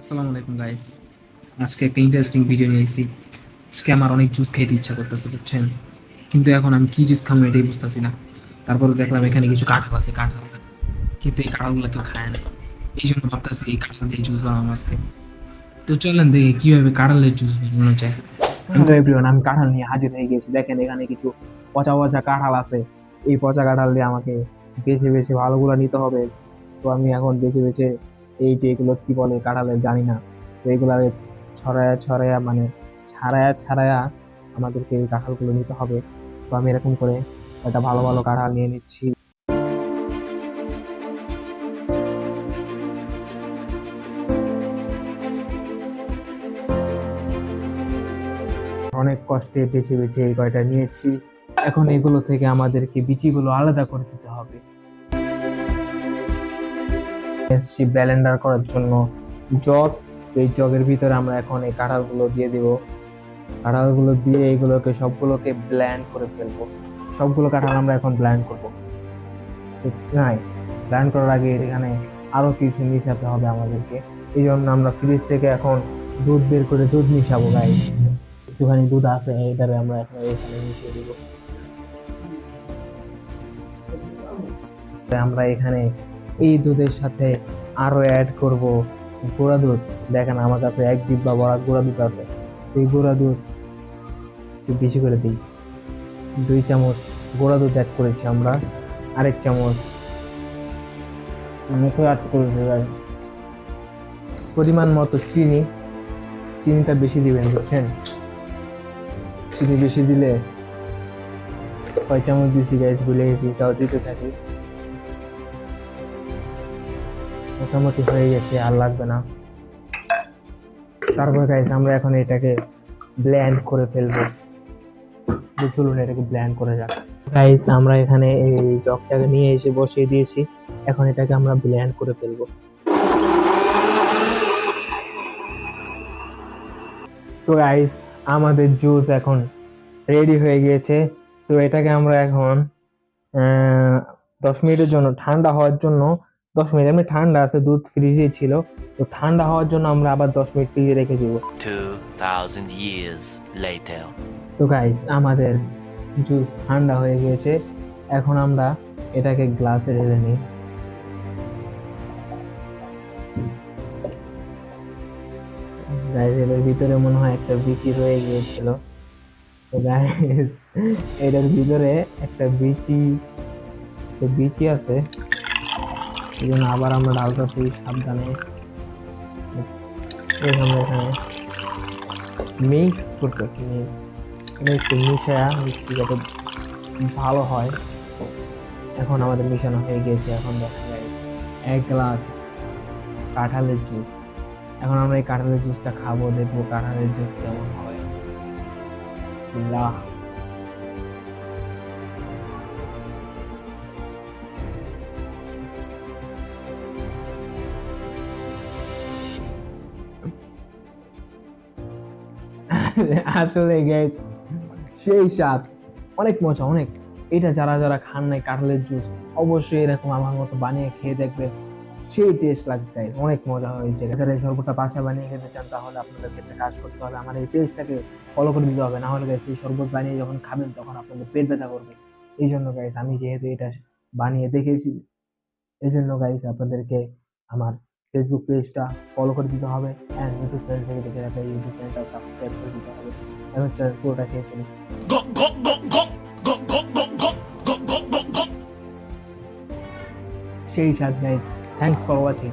আসসালামু আলাইকুম গাইস আজকে একটা ইন্টারেস্টিং ভিডিও নিয়ে এসেছি। আজকে আমার অনেক জুস খেতে ইচ্ছা করতেছে, বুঝছেন? কিন্তু এখন আমি কি জুস খাব এটাই বুঝতেছি না। তারপরে দেখলাম এখানে কিছু কাঁঠাল আছে, কাঁঠাল। কিন্তু এই কাঁঠালগুলো কেউ খায় না। এই জন্য ভাবতেছি এই কাঁঠাল দিয়ে জুস বানাবো আজকে। তো চলেন দেখি কীভাবে কাঁঠালের জুস বানানো যায়। আমি কাঁঠাল নিয়ে হাজির হয়ে গেছি দেখেন এখানে কিছু পচা পচা কাঁঠাল আছে। এই পচা কাঁঠাল দিয়ে আমাকে বেছে বেছে ভালোগুলো নিতে হবে। তো আমি এখন বেছে বেছে এই যে এগুলো কি বলে কাঁঠালের জানি না। তো এগুলো ছড়ায়া ছড়ায়া মানে ছাড়ায়া ছাড়ায়া আমাদেরকে এই কাঁঠালগুলো নিতে হবে। তো আমি এরকম করে একটা ভালো ভালো কাঁঠাল নিয়ে নিচ্ছি। অনেক কষ্টে বেছে বেছে এই কয়টা নিয়েছি। এখন এগুলো থেকে আমাদেরকে বিচিগুলো আলাদা করে দিতে হবে। এসছি ব্যালেন্ডার করার জন্য। জগ, এই জগের ভিতরে আমরা এখন এই কাঁঠালগুলো দিয়ে দিব। কাঁঠালগুলো দিয়ে এইগুলোকে সবগুলোকে ব্ল্যান্ড করে ফেলব। সবগুলো কাঁঠাল আমরা এখন ব্ল্যান্ড করব। নাই ব্ল্যান্ড করার আগে এখানে আরও কিছু মিশাতে হবে আমাদেরকে। এই জন্য আমরা ফ্রিজ থেকে এখন দুধ বের করে দুধ মিশাবো গাই একটুখানি দুধ আছে এটারে আমরা এখন এখানে মিশিয়ে দিব। আমরা এখানে এই দুধের সাথে আরও অ্যাড করব গুঁড়া দুধ। দেখেন আমার কাছে এক ডিব্বা বড় গুঁড়া দুধ আছে। এই গুঁড়া দুধ একটু বেশি করে দিই। দুই চামচ গুঁড়া দুধ অ্যাড করেছি আমরা। আরেক চামচ মুখে অ্যাড করেছি পরিমাণ মতো চিনি। চিনিটা বেশি দিবেন, বুঝছেন? চিনি বেশি দিলে কয় চামচ দিছি গ্যাস ভুলে গেছি, তাও দিতে থাকি। মোটামুটি হয়ে গেছে, আর লাগবে না। তারপর গাইস আমরা এখন এটাকে ব্ল্যান্ড করে ফেলব। চলুন এটাকে ব্ল্যান্ড করে যাক। গাইস আমরা এখানে এই জগটাকে নিয়ে এসে বসিয়ে দিয়েছি। এখন এটাকে আমরা ব্ল্যান্ড করে ফেলব। তো গাইস আমাদের জুস এখন রেডি হয়ে গিয়েছে। তো এটাকে আমরা এখন দশ মিনিটের জন্য ঠান্ডা হওয়ার জন্য দশ মিনিট। এমনি ঠান্ডা আছে দুধ ফ্রিজে ছিল। তো ঠান্ডা হওয়ার জন্য আমরা আবার দশ মিনিট ফ্রিজে রেখে দিব। 2,000 years later. তো গাইস আমাদের জুস ঠান্ডা হয়ে গিয়েছে। এখন আমরা এটাকে গ্লাসে ঢেলে নিই। গাইস এটার ভিতরে মনে হয় একটা বিচি রয়ে গিয়েছিল। তো গাইস এটার ভিতরে একটা বিচি তো বিচি আছে। এই জন্য আবার আমরা ঢালতেছি সাবধানে আমরা এখানে। মিক্স করতেছি মিক্স এটা একটু মিশায়া মিষ্টি যাতে ভালো হয়। এখন আমাদের মিশানো হয়ে গিয়েছে, এখন দেখা যায় এক গ্লাস কাঁঠালের জুস এখন আমরা এই কাঁঠালের জুসটা খাব, দেখব কাঁঠালের জুস কেমন হয়। আসলে গাইস সেই স্বাদ, অনেক মজা, অনেক। এটা যারা যারা খান নাই কাঁঠালের জুস অবশ্যই এরকম আমার মতো বানিয়ে খেয়ে দেখবেন সেই টেস্ট লাগবে গাইস অনেক মজা হয়েছে যারা এই শরবতটা বাসা বানিয়ে খেতে চান, তাহলে আপনাদের ক্ষেত্রে কাজ করতে হবে। আমার এই টেস্টটাকে ফলো করে দিতে হবে। না হলে গাইস এই শরবত বানিয়ে যখন খাবেন, তখন আপনাদের পেট ব্যথা করবে। এই জন্য গাইস আমি যেহেতু এটা বানিয়ে দেখেছি, এই জন্য গাইস আপনাদেরকে আমার ফেসবুক পেজটা ফলো করে দিতে হবে অ্যান্ড ইউটিউব চ্যানেল থেকে দেখে রাখা ইউটিউব চ্যানেলটা সাবস্ক্রাইব করে দিতে হবে এবং চ্যানেল পুরোটা খেয়ে ফেলি সেই সাথ গাইজ থ্যাংকস ফর ওয়াচিং